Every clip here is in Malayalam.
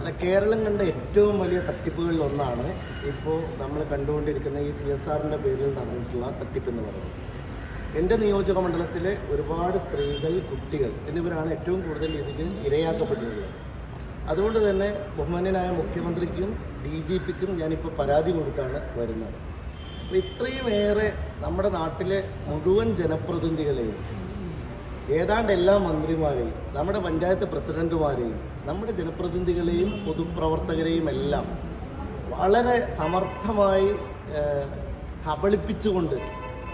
അല്ല കേരളം കണ്ട ഏറ്റവും വലിയ തട്ടിപ്പുകളിൽ ഒന്നാണ് ഇപ്പോൾ നമ്മൾ കണ്ടുകൊണ്ടിരിക്കുന്ന ഈ സി എസ് ആറിന്റെ പേരിൽ നടന്നിട്ടുള്ള തട്ടിപ്പ് എന്ന് പറയുന്നത്. എന്റെ നിയോജക മണ്ഡലത്തിലെ ഒരുപാട് സ്ത്രീകൾ കുട്ടികൾ എന്നിവരാണ് ഏറ്റവും കൂടുതൽ ഇതിന് ഇരയാക്കപ്പെട്ടിട്ടുള്ളത്. അതുകൊണ്ട് തന്നെ ബഹുമാന്യനായ മുഖ്യമന്ത്രിക്കും ഡി ജി പിക്കും ഞാനിപ്പോൾ പരാതി കൊടുത്താണ് വരുന്നത്. അപ്പോൾ ഇത്രയും ഏറെ നമ്മുടെ നാട്ടിലെ മുഴുവൻ ജനപ്രതിനിധികളെയും ഏതാണ്ട് എല്ലാ മന്ത്രിമാരെയും നമ്മുടെ പഞ്ചായത്ത് പ്രസിഡന്റുമാരെയും നമ്മുടെ ജനപ്രതിനിധികളെയും പൊതുപ്രവർത്തകരെയും എല്ലാം വളരെ സമർത്ഥമായി കബളിപ്പിച്ചുകൊണ്ട്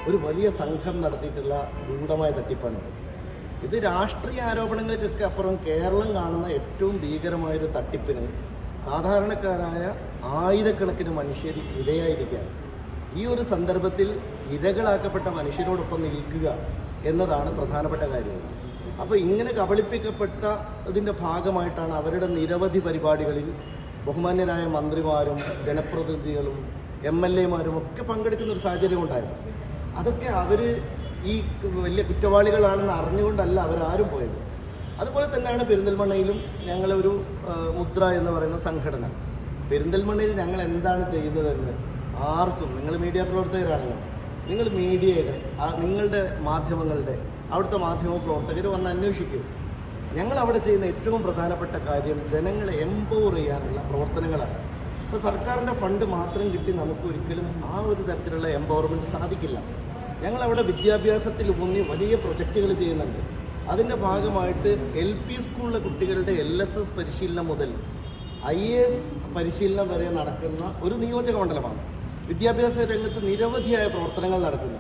ഒരു വലിയ സംഘം നടത്തിയിട്ടുള്ള ഗൂഢമായ തട്ടിപ്പാണിത്. ഇത് രാഷ്ട്രീയ ആരോപണങ്ങൾക്കൊക്കെ അപ്പുറം കേരളം കാണുന്ന ഏറ്റവും ഭീകരമായൊരു തട്ടിപ്പിന് സാധാരണക്കാരായ ആയിരക്കണക്കിന് മനുഷ്യർ ഇരയായിരിക്കുകയാണ്. ഈ ഒരു സന്ദർഭത്തിൽ ഇരകളാക്കപ്പെട്ട മനുഷ്യരോടൊപ്പം നിൽക്കുക എന്നതാണ് പ്രധാനപ്പെട്ട കാര്യം. അപ്പോൾ ഇങ്ങനെ കബളിപ്പിക്കപ്പെട്ട ഇതിന്റെ ഭാഗമായിട്ടാണ് അവരുടെ നിരവധി പരിപാടികളിൽ ബഹുമാന്യരായ മന്ത്രിമാരും ജനപ്രതിനിധികളും എം എൽ എമാരും ഒക്കെ പങ്കെടുക്കുന്ന ഒരു സാഹചര്യം ഉണ്ടായത്. അതൊക്കെ അവർ ഈ വലിയ കുറ്റവാളികളാണെന്ന് അറിഞ്ഞുകൊണ്ടല്ല അവരാരും പോയത്. അതുപോലെ തന്നെയാണ് പെരിന്തൽമണ്ണയിലും ഞങ്ങളൊരു മുദ്ര എന്ന് പറയുന്ന സംഘടന. പെരിന്തൽമണ്ണയിൽ ഞങ്ങൾ എന്താണ് ചെയ്യുന്നതെന്ന് ആർക്കും നിങ്ങൾ മീഡിയ പ്രവർത്തകരാണല്ലോ നിങ്ങൾ മീഡിയയുടെ നിങ്ങളുടെ മാധ്യമങ്ങളുടെ അവിടുത്തെ മാധ്യമ പ്രവർത്തകർ വന്ന് അന്വേഷിക്കും. ഞങ്ങൾ അവിടെ ചെയ്യുന്ന ഏറ്റവും പ്രധാനപ്പെട്ട കാര്യം ജനങ്ങളെ എംപവർ ചെയ്യാനുള്ള പ്രവർത്തനങ്ങളാണ്. ഇപ്പോൾ സർക്കാരിന്റെ ഫണ്ട് മാത്രം കിട്ടി നമുക്ക് ഒരിക്കലും ആ ഒരു തരത്തിലുള്ള എംപവർമെന്റ് സാധിക്കില്ല. ഞങ്ങൾ അവിടെ വിദ്യാഭ്യാസത്തിൽ ഊന്നി വലിയ പ്രൊജക്റ്റുകൾ ചെയ്യുന്നുണ്ട്. അതിന്റെ ഭാഗമായിട്ട് എൽ പി സ്കൂളിലെ കുട്ടികളുടെ എൽ എസ് എസ് പരിശീലനം മുതൽ ഐ എ എസ് പരിശീലനം വരെ നടക്കുന്ന ഒരു നിയോജക മണ്ഡലമാണ്. വിദ്യാഭ്യാസ രംഗത്ത് നിരവധിയായ പ്രവർത്തനങ്ങൾ നടക്കുന്നു.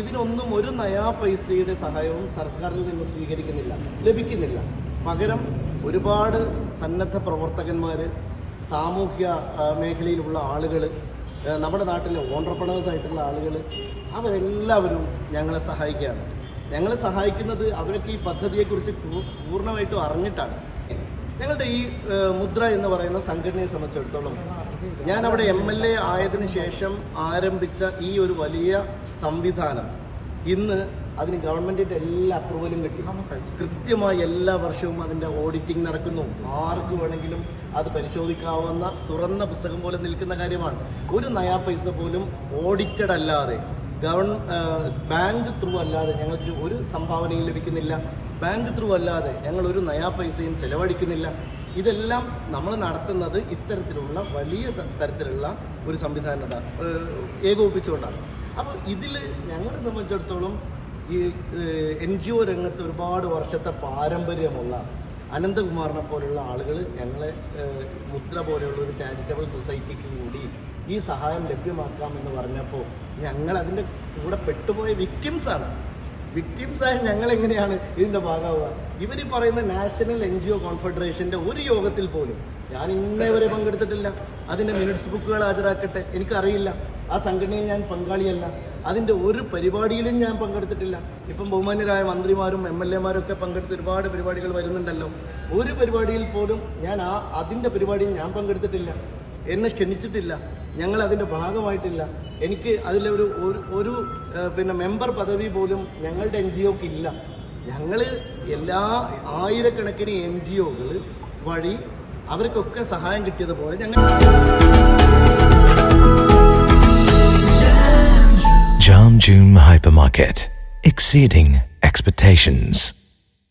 ഇതിനൊന്നും ഒരു നയാ പൈസയുടെ സഹായവും സർക്കാരിൽ നിന്ന് സ്വീകരിക്കുന്നില്ല ലഭിക്കുന്നില്ല. പകരം ഒരുപാട് സന്നദ്ധ പ്രവർത്തകന്മാർ സാമൂഹ്യ മേഖലയിലുള്ള ആളുകൾ നമ്മുടെ നാട്ടിലെ ഓണ്ടർപ്രണേഴ്സ് ആയിട്ടുള്ള ആളുകൾ അവരെല്ലാവരും ഞങ്ങളെ സഹായിക്കുകയാണ്. ഞങ്ങളെ സഹായിക്കുന്നത് അവരൊക്കെ ഈ പദ്ധതിയെക്കുറിച്ച് പൂർണമായിട്ടും അറിഞ്ഞിട്ടാണ്. ഞങ്ങളുടെ ഈ മുദ്ര എന്ന് പറയുന്ന സംഘടനയെ സംബന്ധിച്ചിടത്തോളം ഞാൻ അവിടെ എം എൽ എ ആയതിനു ശേഷം ആരംഭിച്ച ഈ ഒരു വലിയ സംവിധാനം ഇന്ന് അതിന് ഗവൺമെന്റിന്റെ എല്ലാ അപ്രൂവലും കിട്ടി. കൃത്യമായി എല്ലാ വർഷവും അതിന്റെ ഓഡിറ്റിംഗ് നടക്കുന്നു. ആർക്ക് വേണമെങ്കിലും അത് പരിശോധിക്കാവുന്ന തുറന്ന പുസ്തകം പോലെ നിൽക്കുന്ന കാര്യമാണ്. ഒരു നയാ പൈസ പോലും ഓഡിറ്റഡ് അല്ലാതെ ഗവൺ ബാങ്ക് ത്രൂ അല്ലാതെ ഞങ്ങൾക്ക് ഒരു സംഭാവനയും ലഭിക്കുന്നില്ല. ബാങ്ക് ത്രൂ അല്ലാതെ ഞങ്ങൾ ഒരു നയാ പൈസയും ചെലവഴിക്കുന്നില്ല. ഇതെല്ലാം നമ്മൾ നടത്തുന്നത് ഇത്തരത്തിലുള്ള വലിയ തരത്തിലുള്ള ഒരു സംവിധാനത ഏകോപിപ്പിച്ചുകൊണ്ടാണ്. അപ്പോൾ ഇതിൽ ഞങ്ങളെ സംബന്ധിച്ചിടത്തോളം ഈ എൻ ജി ഒ രംഗത്ത് ഒരുപാട് വർഷത്തെ പാരമ്പര്യമുള്ള അനന്തകുമാറിനെ പോലുള്ള ആളുകൾ ഞങ്ങളെ മുദ്ര പോലെയുള്ള ഒരു ചാരിറ്റബിൾ സൊസൈറ്റിക്ക് കൂടി ഈ സഹായം ലഭ്യമാക്കാമെന്ന് പറഞ്ഞപ്പോൾ ഞങ്ങൾ അതിന്റെ കൂടെ പെട്ടുപോയ വിക്ടിംസ് ആണ്. വിക്ടിംസ് ആയ ഞങ്ങൾ എങ്ങനെയാണ് ഇതിന്റെ ഭാഗമാവുക? ഇവർ പറയുന്ന നാഷണൽ എൻ ജി ഒ കോൺഫെഡറേഷന്റെ ഒരു യോഗത്തിൽ പോലും ഞാൻ ഇന്നേ വരെ പങ്കെടുത്തിട്ടില്ല. അതിന്റെ മിനിറ്റ്സ് ബുക്കുകൾ ഹാജരാക്കട്ടെ. എനിക്കറിയില്ല. ആ സംഘടനയിൽ ഞാൻ പങ്കാളിയല്ല. അതിന്റെ ഒരു പരിപാടിയിലും ഞാൻ പങ്കെടുത്തിട്ടില്ല. ഇപ്പം ബഹുമാന്യരായ മന്ത്രിമാരും എം എൽ എമാരും ഒക്കെ പങ്കെടുത്ത് ഒരുപാട് പരിപാടികൾ വരുന്നുണ്ടല്ലോ. ഒരു പരിപാടിയിൽ പോലും ഞാൻ ആ അതിന്റെ പരിപാടിയിൽ ഞാൻ പങ്കെടുത്തിട്ടില്ല. എന്നെ ക്ഷണിച്ചിട്ടില്ല ഞങ്ങൾ അതിന്റെ ഭാഗമായിട്ടില്ല എനിക്ക് അതിലെ ഒരു ഒരു പിന്നെ മെമ്പർ പദവി പോലും ഞങ്ങളുടെ എൻ ജി ഇല്ല ഞങ്ങൾ എല്ലാ ആയിരക്കണക്കിന് എൻ ജി ഒകൾ വഴി അവർക്കൊക്കെ സഹായം കിട്ടിയതുപോലെ ഞങ്ങൾ Jam Hypermarket. Exceeding expectations.